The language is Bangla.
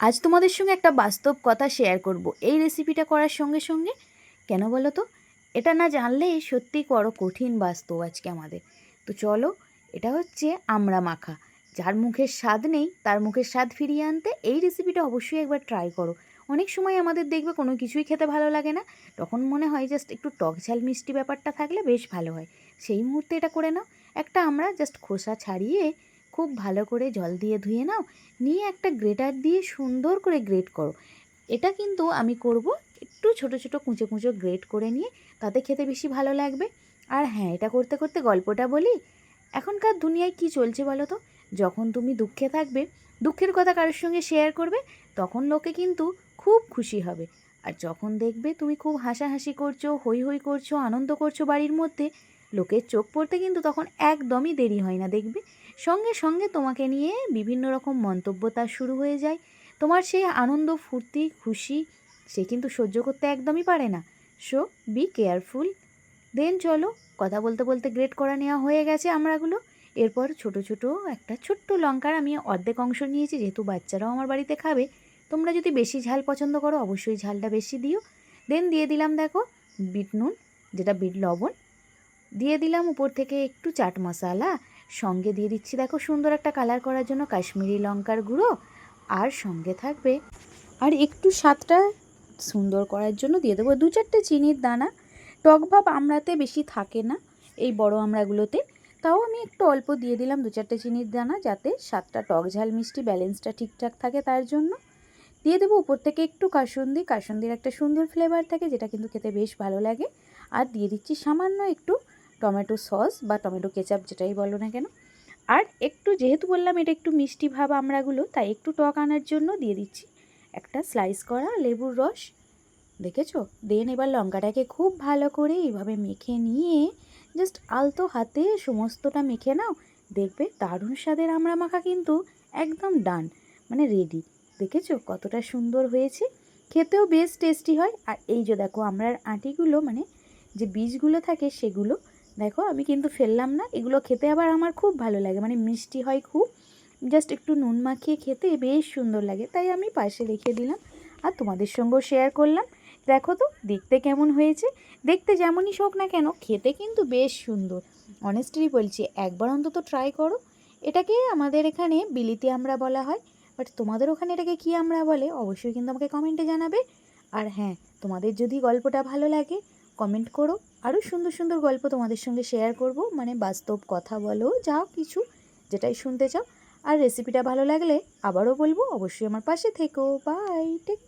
আজ তোমাদের সঙ্গে একটা বাস্তব কথা শেয়ার করব। এই রেসিপিটা করার সঙ্গে সঙ্গে, কেন বলো তো? এটা না জানলেই সত্যি বড় কঠিন বাস্তব আজকে আমাদের। তো চলো, এটা হচ্ছে আমড়া মাখা। যার মুখের স্বাদ নেই, তার মুখের স্বাদ ফিরিয়ে আনতে এই রেসিপিটা অবশ্যই একবার ট্রাই করো। অনেক সময় আমাদের দেখবে কোনো কিছুই খেতে ভালো লাগে না, তখন মনে হয় জাস্ট একটু টক ঝাল মিষ্টি ব্যাপারটা থাকলে বেশ ভালো হয়। সেই মুহূর্তে এটা করে নাও। একটা আমরা জাস্ট খোসা ছাড়িয়ে খুব ভালো করে জল দিয়ে ধুয়ে নাও। নিয়ে একটা গ্রেটার দিয়ে সুন্দর করে গ্রেট করো। এটা কিন্তু আমি করব একটু ছোট ছোট কুঁচো কুঁচো গ্রেট করে নিয়ে, তাতে খেতে বেশি ভালো লাগবে। আর হ্যাঁ এটা করতে করতে গল্পটা বলি। এখনকার দুনিয়ায় কি চলছে বলো তো? যখন তুমি দুঃখে থাকবে, দুঃখের কথা কারোর সঙ্গে শেয়ার করবে, তখন লোকে কিন্তু খুব খুশি হবে। আর যখন দেখবে তুমি খুব হাসাহাসি করছ হই হই করছ, আনন্দ করছ বাড়ির মধ্যে লোকের চোখ পড়তে কিন্তু তখন একদমই দেরি হয় না, দেখবে? সঙ্গে সঙ্গে তোমাকে নিয়ে বিভিন্ন রকম মন্তব্য তার শুরু হয়ে যায়। তোমার সেই আনন্দ, ফুর্তি, খুশি, সে কিন্তু সহ্য করতে একদমই পারে না। সো বি কেয়ারফুল দেন চলো, কথা বলতে বলতে গ্রেট করা নেওয়া হয়ে গেছে আমরাগুলো। এরপর ছোট ছোট একটা ছোট্ট লঙ্কার আমি অর্ধেক অংশ নিয়েছি, যেহেতু বাচ্চারাও আমার বাড়িতে খাবে। তোমরা যদি বেশি ঝাল পছন্দ করো, অবশ্যই ঝালটা বেশি দিও। দেন দিয়ে দিলাম, দেখো, বিট নুন, যেটা বিট লবণ। দিয়ে দিলাম উপর থেকে একটু চাট মশলা। সঙ্গে দিয়ে দিচ্ছি দেখো সুন্দর একটা কালার করার জন্য কাশ্মীরি লঙ্কার গুঁড়ো। আর সঙ্গে থাকবে, আর একটু স্বাদটা সুন্দর করার জন্য দিয়ে দেবো দু চারটে চিনির দানা। টক ভাব আমড়াতে বেশি থাকে না এই বড় আমড়াগুলোতে। তাও আমি একটু অল্প দিয়ে দিলাম দু চারটে চিনির দানা যাতে স্বাদটা টক ঝাল মিষ্টি ব্যালেন্সটা ঠিকঠাক থাকে তার জন্য। দিয়ে দেবো উপর থেকে একটু কাসুন্দি। কাসুন্দির একটা সুন্দর ফ্লেভার থাকে যেটা কিন্তু খেতে বেশ ভালো লাগে। আর দিয়ে দিচ্ছি সামান্য একটু টমেটো সস বা টমেটো কেচাপ যেটাই বলো না কেন। আর একটু যেহেতু বললাম এটা একটু মিষ্টি ভাব আমরাগুলো, তাই একটু টক আনার জন্য দিয়ে দিচ্ছি। একটা স্লাইস করা লেবুর রস, দেখেছ? দেন এবার লঙ্কাটাকে খুব ভালো করে এইভাবে মেখে নিয়ে জাস্ট আলতো হাতে সমস্তটা মেখে নাও। দেখবে দারুণ স্বাদের আমড়া মাখা কিন্তু একদম ডান মানে রেডি দেখেছ? কতটা সুন্দর হয়েছে। খেতেও বেশ টেস্টি হয়। আর এই যে দেখো, আমরার আটিগুলো মানে যে বীজগুলো থাকে সেগুলো দেখো আমি কিন্তু ফেললাম না, এগুলো খেতে আবার আমার খুব ভালো লাগে মানে মিষ্টি হয় খুব। জাস্ট একটু নুন মাখিয়ে খেতে বেশ সুন্দর লাগে, তাই আমি পাশে রেখে দিলাম আর তোমাদের সঙ্গেও শেয়ার করলাম। দেখো তো, দেখতে কেমন হয়েছে? দেখতে যেমনই শোক না কেন, খেতে কিন্তু বেশ সুন্দর। অনেস্টলি বলছি, একবার অন্তত ট্রাই করো। এটাকে আমাদের এখানে বিলিতি আমরা বলা হয় বাট তোমাদের ওখানে এটাকে কী আমরা বলে, অবশ্যই কিন্তু আমাকে কমেন্টে জানাবে। আর হ্যাঁ তোমাদের যদি গল্পটা ভালো লাগে কমেন্ট করো। আরও সুন্দর সুন্দর গল্প তোমাদের সঙ্গে শেয়ার করব। মানে বাস্তব কথা বলো, যা কিছু যেটাই শুনতে চাও। আর রেসিপিটা ভালো লাগলে আবারও বলব, অবশ্যই আমার পাশে থেকো। Bye take